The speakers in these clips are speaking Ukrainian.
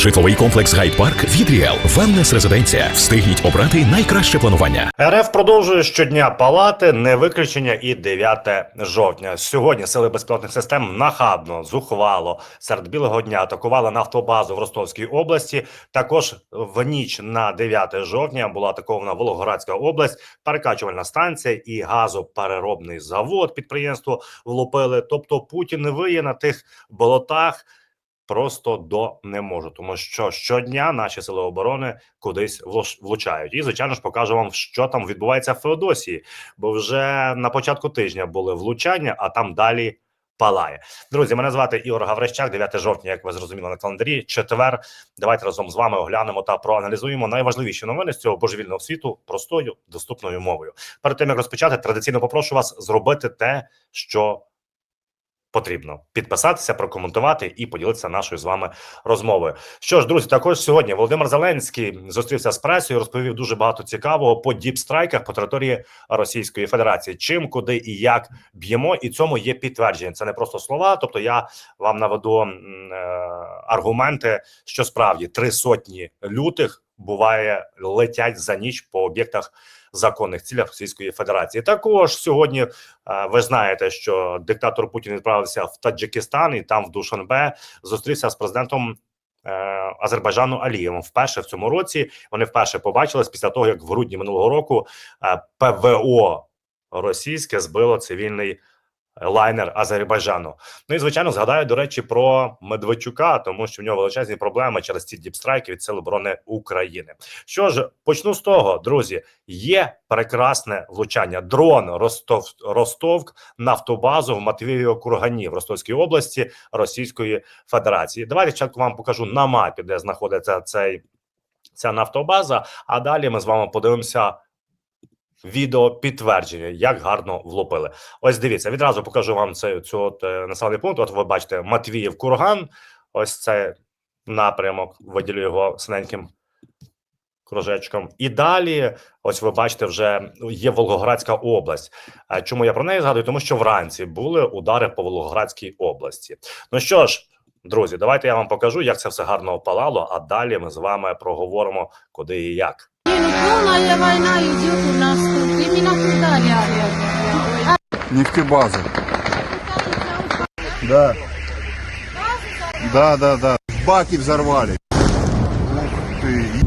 Житловий комплекс Гайд Парк від Ріел. Велнес резиденція. Встигніть обрати найкраще планування. РФ продовжує щодня палати, не виключення і 9 жовтня. Сьогодні сили безпілотних систем нахабно, зухвало серед білого дня атакували нафтобазу в Ростовській області. Також в ніч на 9 жовтня була атакована Волгоградська область, перекачувальна станція і газопереробний завод. Підприємство влупили. Тобто Путін виє на тих болотах. Просто до не можу, тому що щодня наші сили оборони кудись влучають. І звичайно ж покажу вам, що там відбувається в Феодосії, бо вже на початку тижня були влучання, а там далі палає. Друзі, мене звати Ігор Гаврищак, 9 жовтня, як ви зрозуміли на календарі. Четвер. Давайте разом з вами оглянемо та проаналізуємо найважливіші новини з цього божевільного світу простою доступною мовою. Перед тим як розпочати, традиційно попрошу вас зробити те, що потрібно підписатися, прокоментувати і поділитися нашою з вами розмовою. Що ж, друзі, також сьогодні Володимир Зеленський зустрівся з пресою, розповів дуже багато цікавого по діпстрайках по території Російської Федерації. Чим, куди і як б'ємо, і цьому є підтвердження. Це не просто слова. Тобто, я вам наведу е, аргументи, що справді три сотні лютих буває летять за ніч по об'єктах законних цілях Російської Федерації. Також сьогодні е, ви знаєте, що диктатор Путін відправився в Таджикистан і там в Душанбе зустрівся з президентом. е, Азербайджану Алієвим вперше в цьому році вони вперше побачились після того, як в грудні минулого року е, ПВО російське збило цивільний лайнер Азербайджану. Ну і звичайно згадаю до речі про Медведчука, тому що в нього величезні проблеми через ці діпстрайки від Сил оборони України. Що ж, почну з того, друзі, є прекрасне влучання. Дрон Ростов Ростовк нафтобазу в Матвіїво Кургані в Ростовській області Російської Федерації. Давайте спочатку вам покажу на мапі, де знаходиться цей ця нафтобаза. А далі ми з вами подивимося. Відео підтвердження, як гарно влупили. Ось дивіться, відразу покажу вам цей цю е, населений пункт. От ви бачите Матвіїв Курган. Ось це напрямок. Виділю його синеньким кружечком. І далі, ось ви бачите, вже є Волгоградська область. Чому я про неї згадую? Тому що вранці були удари по Волгоградській області. Ну що ж, друзі, давайте я вам покажу, як це все гарно опалало. А далі ми з вами проговоримо, куди і як. Ну полная война идет у нас тут. Именно туда рядом. Нефтебаза. Да. Да, да, да. Баки взорвали. Ух ты.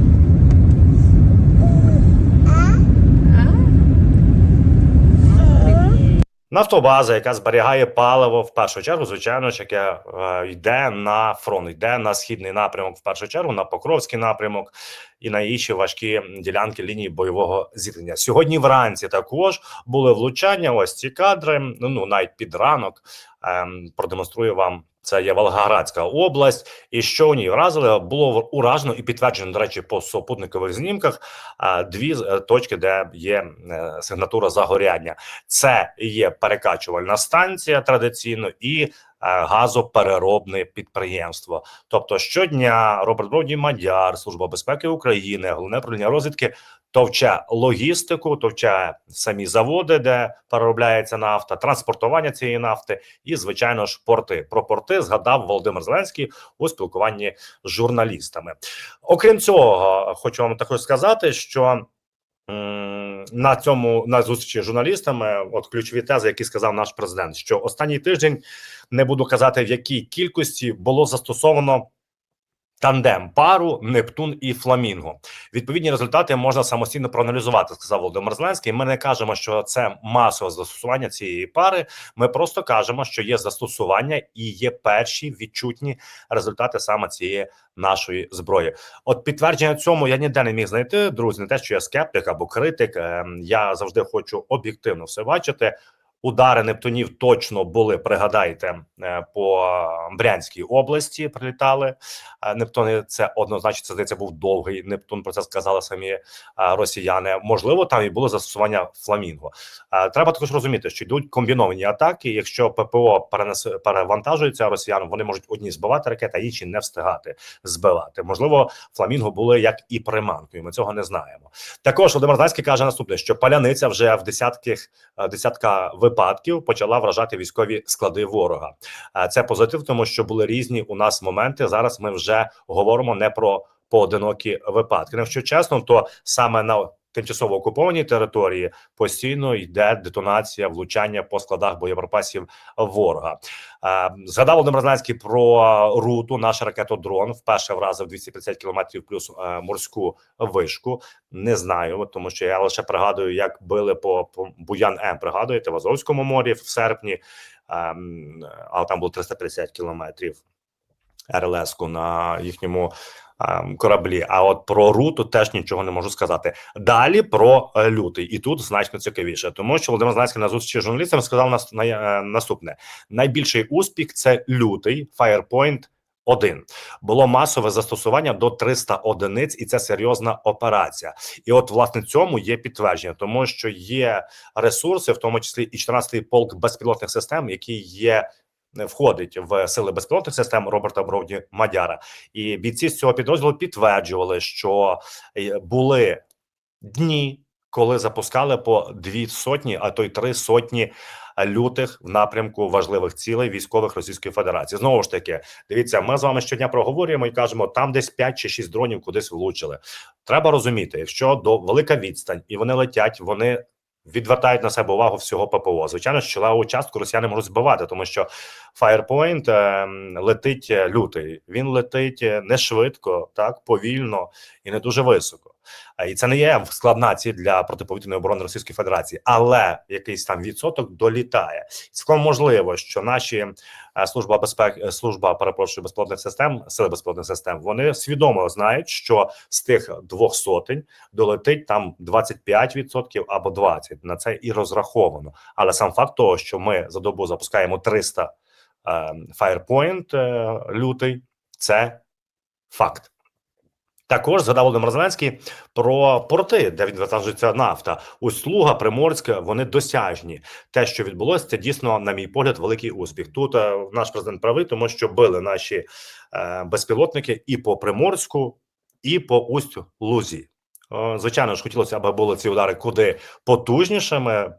Нафтобаза, яка зберігає паливо в першу чергу, звичайно яке е, йде на фронт, йде на східний напрямок, в першу чергу, на Покровський напрямок і на інші важкі ділянки лінії бойового зіткнення. Сьогодні вранці також були влучання. Ось ці кадри. Ну, ну навіть під ранок е, продемонструю вам. Це є Волгоградська область, і що у ній вразили було уражено і підтверджено до речі по супутникових знімках. е, Дві е, точки, де є е, сигнатура загоряння. Це є перекачувальна станція традиційно і газопереробне підприємство. Тобто щодня Роберт Бродій Мадяр, Служба безпеки України, головне управління розвідки товче логістику, товче самі заводи, де переробляється нафта, транспортування цієї нафти, і звичайно ж порти. Про порти згадав Володимир Зеленський у спілкуванні з журналістами. Окрім цього, хочу вам також сказати, що. На цьому на зустрічі з журналістами, от ключові тези, які сказав наш президент, що останній тиждень не буду казати в якій кількості було застосовано тандем пару Нептун і Фламінго. Відповідні результати можна самостійно проаналізувати, сказав Володимир Зеленський. Ми не кажемо, що це масове застосування цієї пари. Ми просто кажемо, що є застосування і є перші відчутні результати саме цієї нашої зброї. От підтвердження цьому я ніде не міг знайти. Друзі, не те, що я скептик або критик. ем, Я завжди хочу об'єктивно все бачити. Удари Нептунів точно були. Пригадайте е, по Брянській області. Прилітали Е, Нептуни. Це однозначно це здається був довгий Нептун. Про це сказали самі е, росіяни. Можливо, там і було застосування фламінго. Треба також розуміти, що йдуть комбіновані атаки. Якщо ППО перевантажується росіянам, вони можуть одні збивати ракети, а інші не встигати збивати. Можливо, фламінго були як і приманкою. Ми цього не знаємо. Також Володимир Зеленський каже наступне: що паляниця вже в десятках десятка випадків випадків почала вражати військові склади ворога. Е, Це позитив, тому що були різні у нас моменти. Зараз ми вже говоримо не про поодинокі випадки. Якщо чесно, то саме на тимчасово окупованій території постійно йде детонація, влучання по складах боєприпасів ворога. Е, Згадав Володимир Зеленський про руту. Наш ракетодрон вперше вразив 250 кілометрів плюс е, морську вишку. Не знаю, тому що я лише пригадую, як били по, по Буян М. Пригадуєте в Азовському морі в серпні, ем, але там було 350 кілометрів РЛС-ку на їхньому кораблі. А от про руту теж нічого не можу сказати. Далі про е, лютий, і тут значно цікавіше, тому що Володимир Зеленський на зустрічі з журналістами на, е, наступне: найбільший успіх це лютий Firepoint 1. було масове застосування до 300 одиниць, і це серйозна операція. І от власне цьому є підтвердження, тому що є ресурси, в тому числі і 14-й полк безпілотних систем, який є. Входить в сили безпілотних систем Роберта Бровді Мадяра, і бійці з цього підрозділу підтверджували, що е, були дні, коли запускали по дві сотні, а то й три сотні лютих в напрямку важливих цілей військових Російської Федерації. Знову ж таки, дивіться, ми з вами щодня проговорюємо і кажемо, там десь 5 чи 6 дронів кудись влучили. Треба розуміти, якщо до велика відстань і вони летять, вони. Відвертають на себе увагу всього ППО. Звичайно, що чолову частку росіяни можуть збивати, тому що Firepoint е, летить е, лютий. Він летить е, не швидко, так повільно і не дуже високо. Е, І це не є складна ціль для протиповітряної оборони Російської Федерації, але якийсь там відсоток долітає. Цілком можливо, що наші е, служба безпеки, е, служба перепрошую безпілотних систем, сили безпілотних систем, вони свідомо знають, що з тих двох сотень долетить там 25% або 20%. На це і розраховано. Але сам факт того, що ми за добу запускаємо 300 е, Firepoint лютий, це факт. Також згадав Володимир Зеленський про порти, де відвантажується нафта. Услуга, Приморська, вони досяжні. Те, що відбулося, це дійсно, на мій погляд, великий успіх. Тут е, наш президент правий, тому що били наші е, безпілотники і по Приморську, і по усть Лузі. Е, Звичайно ж, хотілося, аби були ці удари куди потужнішими,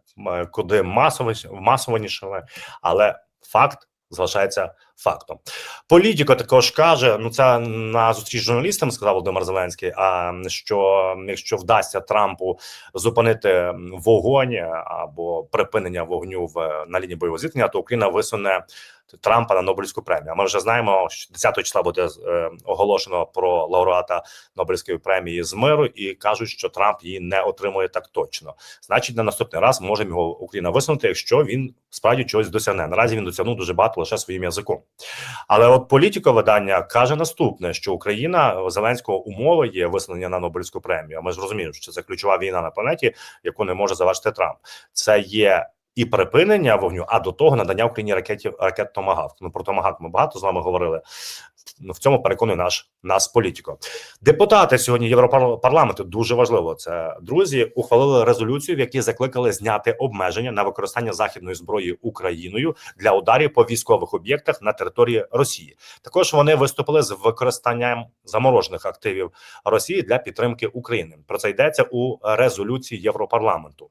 куди масовіш- але факт залишається фактом. Політико також каже: ну це на зустріч з журналістами сказав Володимир Зеленський. А що якщо вдасться Трампу зупинити вогонь або припинення вогню в на лінії бойового зіткнення, то Україна висуне Трампа на Нобелівську премію. А Ми вже знаємо, що 10 числа буде е, оголошено про лауреата Нобелівської премії з миру, і кажуть, що Трамп її не отримує так точно. Значить, на наступний раз може його Україна висунути, якщо він справді чогось досягне. Наразі він досягнув дуже багато лише своїм язиком. Але от політико видання каже наступне: що Україна Зеленського умови є висунення на Нобелівську премію. А ми ж розуміємо, що це ключова війна на планеті, яку не може завершити Трамп. Це є. І припинення вогню, а до того надання Україні ракетів ракет Томагавк. Ну про Томагавк ми багато з вами говорили. В цьому переконує наш нас політико. Депутати сьогодні Європарламенту дуже важливо. Це друзі ухвалили резолюцію, в якій закликали зняти обмеження на використання західної зброї Україною для ударів по військових об'єктах на території Росії. Також вони виступили з використанням заморожених активів Росії для підтримки України. Про це йдеться у резолюції Європарламенту.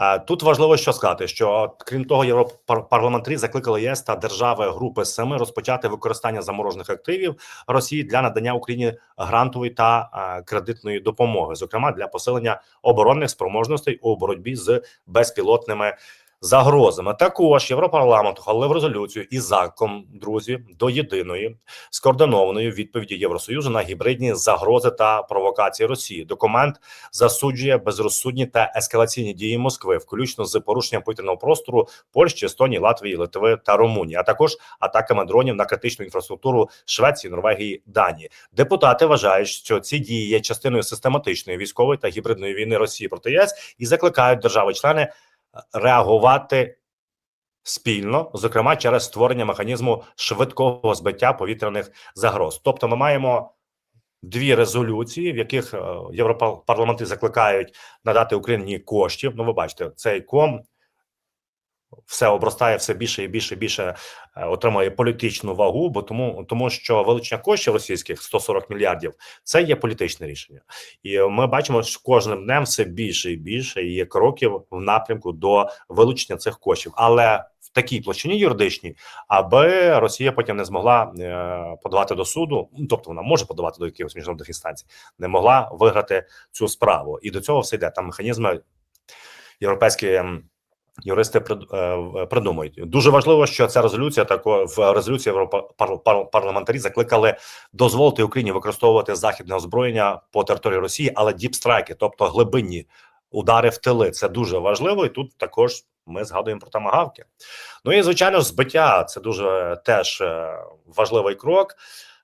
Е, Тут важливо що сказати, що крім того, європарламентарі закликали ЄС та держави Групи Семи розпочати використання заморожених активів Росії для надання Україні грантової та е, кредитної допомоги, зокрема для посилення оборонних спроможностей у боротьбі з безпілотними загрозами. Також Європарламент ухвалив резолюцію із закликом, друзі, до єдиної скоординованої відповіді Євросоюзу на гібридні загрози та провокації Росії. Документ засуджує безрозсудні та ескалаційні дії Москви, включно з порушенням повітряного простору Польщі, Естонії, Латвії, Литви та Румунії, а також атаками дронів на критичну інфраструктуру Швеції, Норвегії, Данії. Депутати вважають, що ці дії є частиною систематичної військової та гібридної війни Росії проти ЄС і закликають держави-члени реагувати спільно, зокрема через створення механізму швидкого збиття повітряних загроз. Тобто, ми маємо дві резолюції, в яких е, європарламенти закликають надати Україні коштів. Ну, ви бачите, цей ком все обростає все більше і більше і більше е, отримує політичну вагу, бо тому, тому що вилучення коштів російських 140 мільярдів це є політичне рішення, і ми бачимо, що кожним днем все більше і більше є кроків в напрямку до вилучення цих коштів, але в такій площині юридичній, аби Росія потім не змогла е, подавати до суду, ну, тобто вона може подавати до якихось міжнародних інстанцій, не могла виграти цю справу, і до цього все йде. Там механізми європейські. Юристи прид- е, придумують дуже важливо, що ця резолюція тако в резолюції Європарламентарі закликали дозволити Україні використовувати західне озброєння по території Росії, але діпстрайки, тобто глибинні удари в тили. Це дуже важливо, і тут також ми згадуємо про тамагавки. Ну і звичайно збиття це дуже теж е, важливий крок.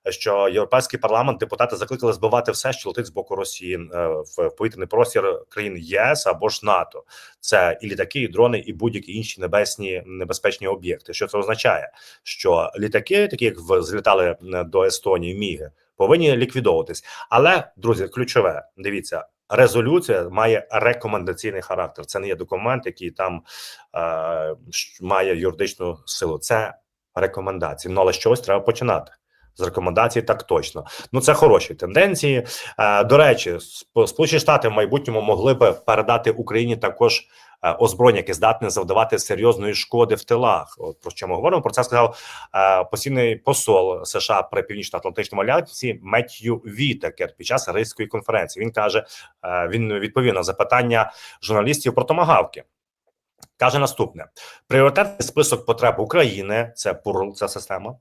Що європейський парламент депутати закликали збивати все, що летить з боку Росії е, в повітряний простір країн ЄС або ж НАТО. Це і літаки, і дрони, і будь-які інші небесні небезпечні об'єкти. Що це означає? Що літаки, такі як злітали е, до Естонії, міги, повинні ліквідовуватись. Але друзі, ключове, дивіться. Резолюція має рекомендаційний характер. Це не є документ, який там е, має юридичну силу. Це рекомендації. Ну але з чогось треба починати. З рекомендацій так точно. Ну це хороші тенденції. Е, до речі, Сполучені Штати в майбутньому могли би передати Україні також е, озброєння, яке здатне завдавати серйозної шкоди в тилах. От про що ми говоримо? Про це сказав е, постійний посол США при північно-атлантичному альянсі Меттью Вітекер під час Ризької конференції. Він каже: він відповів на запитання журналістів про томагавки. Каже наступне: пріоритетний список потреб України це ПУРЛ, ця система.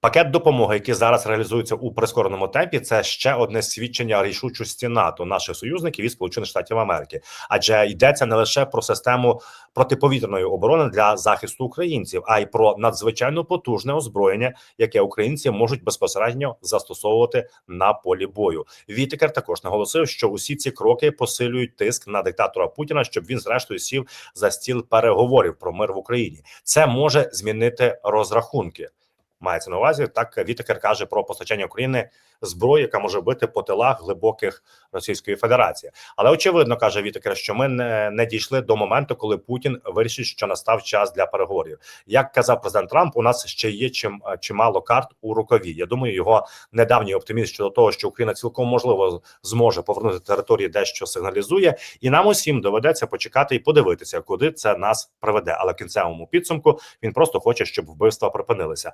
Пакет допомоги, який зараз реалізується у прискореному темпі, це ще одне свідчення рішучості НАТО, наших союзників і Сполучених Штатів Америки. Адже йдеться не лише про систему протиповітряної оборони для захисту українців, а й про надзвичайно потужне озброєння, яке українці можуть безпосередньо застосовувати на полі бою. Вітекер також наголосив, що усі ці кроки посилюють тиск на диктатора Путіна, щоб він зрештою сів за стіл переговорів про мир в Україні. Це може змінити розрахунки. Мається на увазі так. Вітекер каже про постачання України зброї, яка може бити по тилах глибоких Російської Федерації. Але очевидно каже Вітекер, що ми не, не дійшли до моменту, коли Путін вирішить, що настав час для переговорів. Як казав президент Трамп, у нас ще є чим чимало карт у рукаві. Я думаю, його недавній оптимізм щодо того, що Україна цілком можливо зможе повернути території, дещо сигналізує, і нам усім доведеться почекати і подивитися, куди це нас приведе. Але в кінцевому підсумку він просто хоче, щоб вбивства припинилися.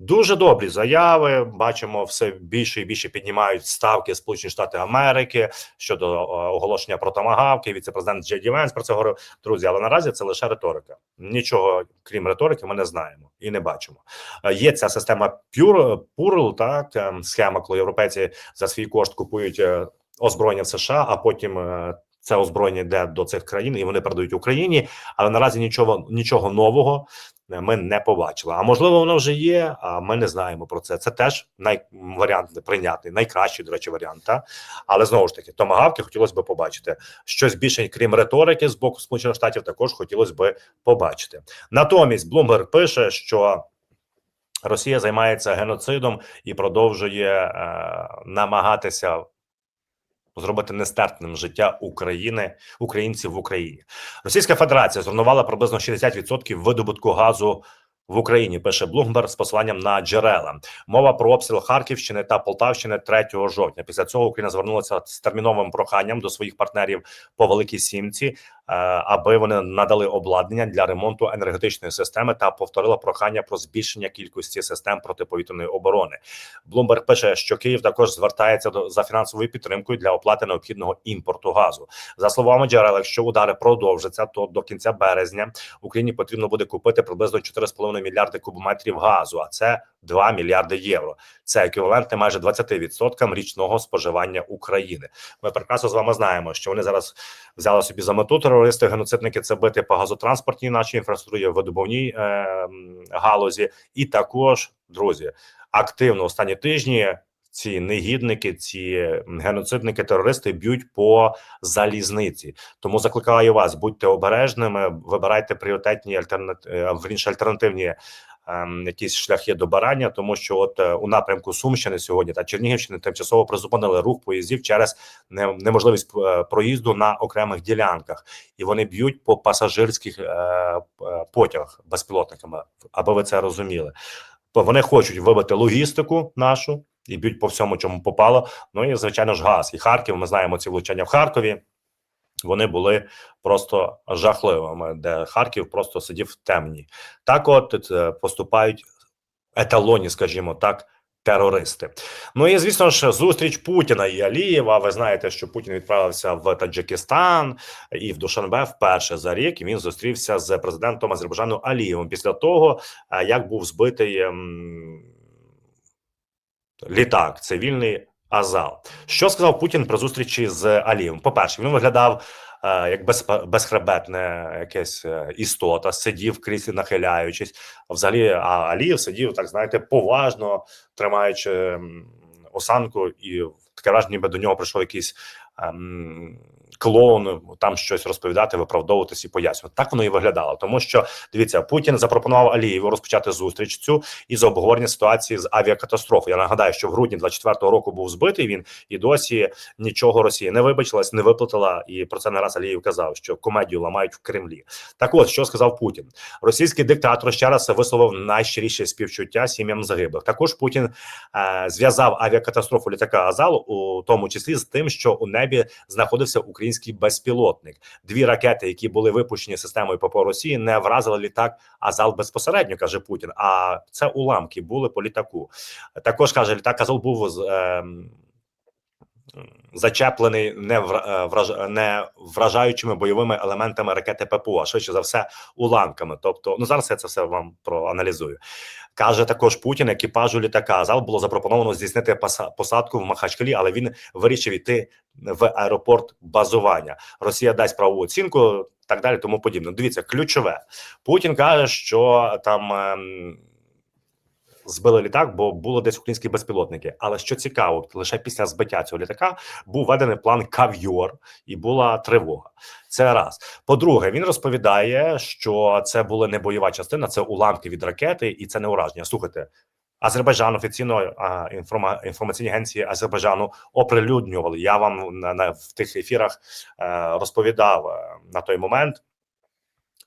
Дуже добрі заяви. Бачимо, все більше і більше піднімають ставки Сполучені Штати Америки щодо е, оголошення про томагавки. Віце-президент Джей Венс про це говорив. Друзі, але наразі це лише риторика. Нічого крім риторики, ми не знаємо і не бачимо. Е, Є ця система Purl, так е, схема, коли європейці за свій кошт купують е, озброєння в США, а потім. Це озброєння йде до цих країн, і вони передають Україні, але наразі нічого нічого нового ми не побачили. А можливо, воно вже є. А ми не знаємо про це. Це теж най варіант прийнятний, найкращий, до речі, варіант. Та? Але знову ж таки, томагавки хотілося б побачити щось більше, крім риторики з боку Сполучених Штатів, також хотілося б побачити. Натомість Блумберг пише, що. Росія займається геноцидом і продовжує е, намагатися зробити нестерпним життя України українців в Україні. Російська Федерація зруйнувала приблизно 60% видобутку газу. В Україні пише Блумберг з посиланням на джерела. Мова про обстріл Харківщини та Полтавщини 3 жовтня. Після цього Україна звернулася з терміновим проханням до своїх партнерів по Великій Сімці, аби вони надали обладнання для ремонту енергетичної системи та повторила прохання про збільшення кількості систем протиповітряної оборони. Блумберг пише, що Київ також звертається до за фінансовою підтримкою для оплати необхідного імпорту газу. За словами джерел, якщо удари продовжаться, то до кінця березня Україні потрібно буде купити приблизно 4,5 мільярди кубометрів газу, а це 2 мільярди євро. Це еквівалентне майже 20% річного споживання України. Ми прекрасно з вами знаємо, що вони зараз взяли собі за мету терористи, геноцидники це бити по газотранспортній нашій інфраструктурі, видобувній е, галузі, і також друзі активно останні тижні. Ці негідники, ці геноцидники, терористи б'ють по залізниці. Тому закликаю вас, будьте обережними, вибирайте пріоритетні альтернативні альтернативні ем, якісь шляхи до барання, тому що от е, у напрямку Сумщини сьогодні та Чернігівщини тимчасово призупинили рух поїздів через неможливість е, проїзду на окремих ділянках, і вони б'ють по пасажирських е, потягах безпілотниками, аби ви це розуміли. Вони хочуть вибити логістику нашу і б'ють по всьому, чому попало. Ну і звичайно ж газ. І Харків. Ми знаємо ці влучання в Харкові. Вони були просто жахливими, де Харків просто сидів в темні. Так, от е, поступають еталоні, скажімо так, терористи. Ну і звісно ж, зустріч Путіна і Алієва. Ви знаєте, що Путін відправився в Таджикистан і в Душанбе вперше за рік. Він зустрівся з президентом Азербайджану Алієвим після того, е, як був збитий ем, літак цивільний Азал. Що сказав Путін про зустрічі з Алієм? По перше, він виглядав е, як без, безхребетне якесь е, істота, сидів в кріслі, нахиляючись. Взагалі, а Алієв сидів так, знаєте, поважно тримаючи осанку, і таке враження, ніби до нього прийшов якийсь ем, клоун там щось розповідати, виправдовуватись і пояснювати. Так воно і виглядало. Тому що дивіться, Путін запропонував Алієву розпочати зустріч цю із обговорення ситуації з авіакатастрофи. Я нагадаю, що в грудні 24-го року був збитий він, і досі нічого Росія не вибачилась, не виплатила. І про це не раз Алієв казав, що комедію ламають в Кремлі. Так, от що сказав Путін, російський диктатор ще раз висловив найщиріше співчуття сім'ям загиблих. Також Путін е, зв'язав авіакатастрофу літака Азал, у тому числі з тим, що у небі знаходився український безпілотник. Дві ракети, які були випущені системою ППО Росії, не вразили літак Азал безпосередньо, каже Путін. А це уламки були по літаку. Також каже, літак Азал був з. ем, Зачеплений не е, враж- не вражаючими бойовими елементами ракети ППО, а швидше за все, уламками. Тобто, ну зараз я це все вам проаналізую. Каже також Путін, екіпажу літака Азал було запропоновано здійснити посадку в Махачкалі, але він вирішив іти в аеропорт базування. Росія дасть правову оцінку, так далі, тому подібне. Дивіться, ключове. Путін каже, що там. Збили літак, бо було десь українські безпілотники. Але що цікаво, лише після збиття цього літака був введений план кав'йор і була тривога. Це раз. По-друге, він розповідає, що це була не бойова частина, це уламки від ракети, і це не ураження. Слухайте, Азербайджан офіційно а, інформа, інформаційні агенції Азербайджану оприлюднювали. Я вам на, на в тих ефірах е, розповідав е, на той момент,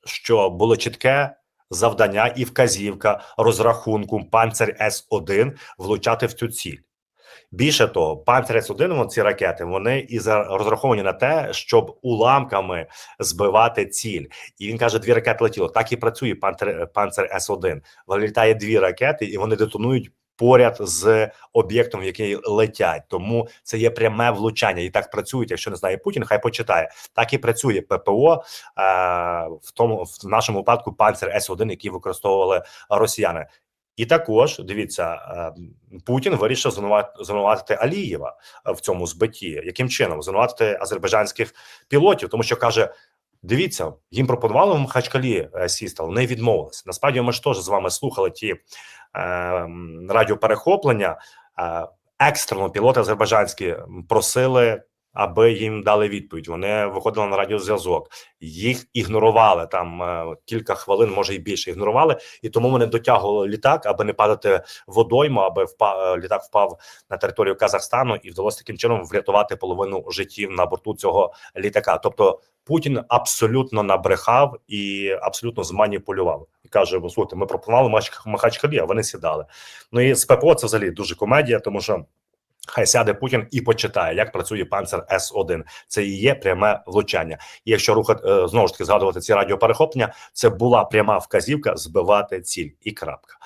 що було чітке завдання і вказівка розрахунку панцер С 1 влучати в цю ціль. Більше того, панцер С 1 вон ці ракети вони і розраховані на те, щоб уламками збивати ціль. І він каже, дві ракети летіло. Так і працює панцер, панцер С 1 Вилітає дві ракети, і вони детонують поряд з об'єктом, в який летять. Тому це є пряме влучання. І так працюють. Якщо не знає Путін, хай почитає. Так і працює ППО е, в тому в нашому випадку панцер С 1 який використовували росіяни. І також дивіться, е, Путін вирішив звинуват- звинуватити Алієва в цьому збитті. Яким чином звинуватити азербайджанських пілотів, тому що каже. Дивіться, їм пропонували в Махачкалі е, сісти, але не відмовилися. Насправді, ми ж теж з вами слухали ті е, радіоперехоплення. Е, екстрено пілоти азербайджанські просили, аби їм дали відповідь. Вони виходили на радіозв'язок, їх ігнорували там е, кілька хвилин, може і більше ігнорували, і тому вони дотягували літак, аби не падати водойму, аби впа- е, літак впав на територію Казахстану, і вдалося таким чином врятувати половину життів на борту цього літака. Тобто Путін абсолютно набрехав і абсолютно зманіпулював. Каже: слухайте, ми пропонували Махачкалі, а вони сідали. Ну і з ППО це взагалі дуже комедія, тому що. Хай сяде Путін і почитає, як працює панцер С 1 Це і є пряме влучання. І якщо рухати е, знову ж таки згадувати ці радіоперехоплення, це була пряма вказівка збивати ціль і крапка.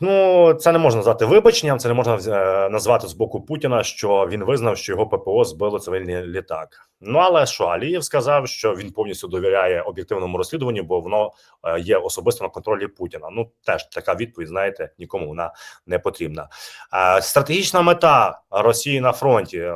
Ну, це не можна назвати вибаченням, це не можна е, назвати з боку Путіна, що він визнав, що його ППО збило цивільний літак. Ну але що Алієв сказав, що він повністю довіряє об'єктивному розслідуванню, бо воно е, є особисто на контролі Путіна. Ну теж така відповідь, знаєте, нікому вона не потрібна. Е, стратегічна мета Росії на фронті.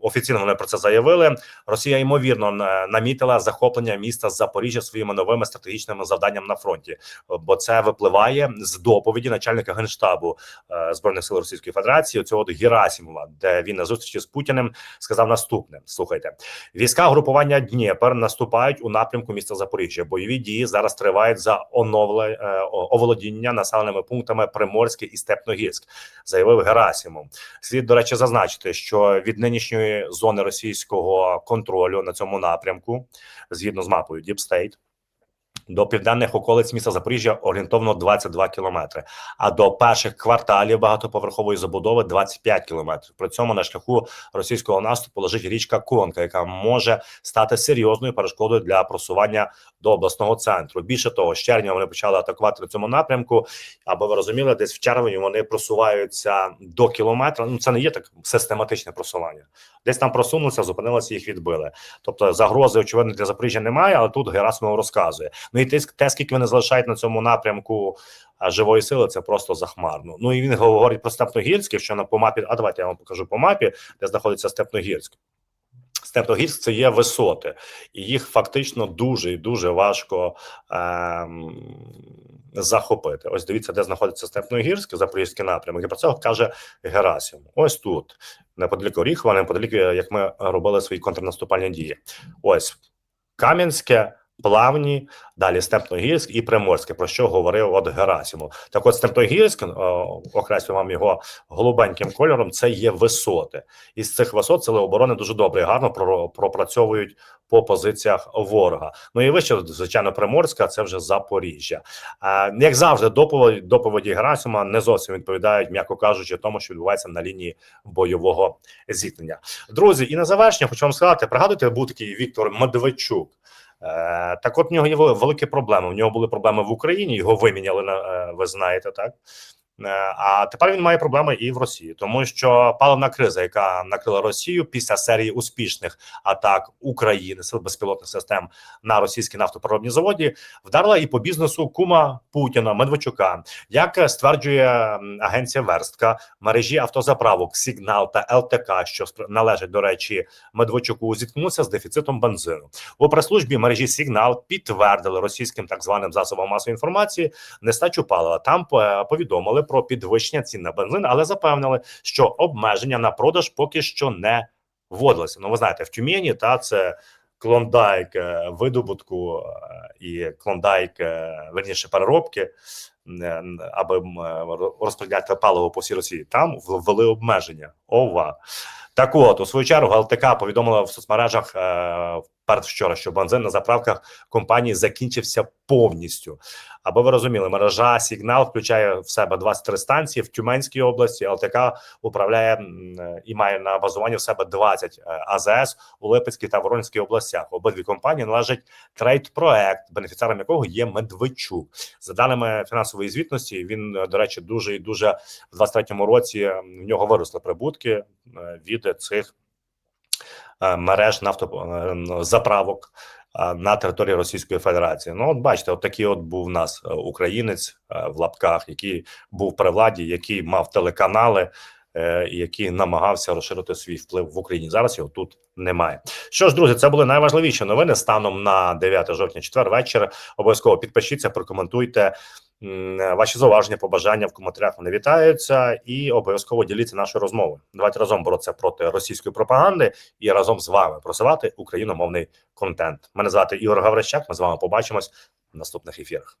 Офіційно вони про це заявили. Росія ймовірно на- намітила захоплення міста Запоріжжя своїми новими стратегічними завданнями на фронті, бо це випливає з доповіді начальника генштабу е, збройних сил Російської Федерації цього от Герасимова, де він на зустрічі з Путіним сказав наступне: слухайте, війська групування Дніпер наступають у напрямку міста Запоріжжя. Бойові дії зараз тривають за оновле е, оволодіння населеними пунктами Приморське і Степногірськ, заявив Герасимов. Слід до речі зазначити, що від нинішньої зони російського контролю на цьому напрямку, згідно з мапою State, до південних околиць міста Запоріжжя орієнтовно 22 кілометри, а до перших кварталів багатоповерхової забудови 25 кілометрів. При цьому на шляху російського наступу лежить річка Конка, яка може стати серйозною перешкодою для просування до обласного центру. Більше того, з червня вони почали атакувати на цьому напрямку. Аби ви розуміли, десь в червні вони просуваються до кілометра. Ну це не є так систематичне просування. Десь там просунулися, зупинилися, їх відбили. Тобто загрози очевидно для Запоріжжя немає, але тут Герасимов розказує. Ну і те, скільки вони залишають на цьому напрямку живої сили, це просто захмарно. Ну і він говорить про Степногірське, що на по мапі. А давайте я вам покажу по мапі, де знаходиться Степногірськ. Степногірськ це є висоти, і їх фактично дуже і дуже важко ем, захопити. Ось дивіться, де знаходиться Степногірськ, Запорізький напрямок. І про це каже Герасим. Ось тут, неподалік Оріхова, неподалік, як ми робили свої контрнаступальні дії. Ось Кам'янське. Плавні, далі Степногірськ і Приморське, про що говорив от Герасимов. Так от Степногірськ, о, окреслю вам його голубеньким кольором, це є висоти. Із цих висот сили оборони дуже добре і гарно пропрацьовують по позиціях ворога. Ну і вище, звичайно, Приморська, це вже Запоріжжя. Як завжди, доповіді, доповіді Герасима не зовсім відповідають, м'яко кажучи, тому, що відбувається на лінії бойового зіткнення. Друзі, і на завершення хочу вам сказати: пригадуєте, був такий Віктор Медведчук. Е, так, от в нього є великі проблеми. В нього були проблеми в Україні, його виміняли на е, ви знаєте, так. Е, А тепер він має проблеми і в Росії, тому що паливна криза, яка накрила Росію після серії успішних атак України сил безпілотних систем на російські нафтопереробні заводі, вдарила і по бізнесу кума Путіна Медведчука. Як стверджує агенція Верстка, мережі автозаправок Сігнал та ЛТК, що належать до речі Медведчуку, зіткнувся з дефіцитом бензину. У прес-службі мережі Сігнал підтвердили російським так званим засобам масової інформації нестачу палива. Там е, повідомили про підвищення цін на бензин, але запевнили, що обмеження на продаж поки що не вводилося. Ну, ви знаєте, в Тюмені та це клондайк е, видобутку е, і клондайк, е, верніше переробки, аби розподіляти паливо по всій Росії. Там ввели обмеження. Ова. Так от, у свою чергу, ЛТК повідомила в соцмережах е, вчора, що бензин на заправках компанії закінчився повністю. Аби ви розуміли, мережа Сігнал включає в себе 23 станції в Тюменській області. ЛТК управляє і має на базуванні в себе 20 е, АЗС у Липецькій та Воронській областях. Обидві компанії належать трейд-проект, бенефіціаром якого є Медведчук. За даними фінансової звітності, він е, до речі дуже і дуже в 23-му році в нього виросли прибутки е, від цих мереж нафтозаправок е, на території Російської Федерації. Ну, от бачите, от такий от був у нас е, українець е, в лапках, який був при владі, який мав телеканали. е, Який намагався розширити свій вплив в Україні зараз його тут немає. Що ж, друзі, це були найважливіші новини станом на 9 жовтня, четвер вечір. Обов'язково підпишіться, прокоментуйте ваші зауваження, побажання в коментарях. Вони вітаються і обов'язково діліться нашою розмовою. Давайте разом боротися проти російської пропаганди і разом з вами просувати україномовний контент. Мене звати Ігор Гаврищак. Ми з вами побачимось в наступних ефірах.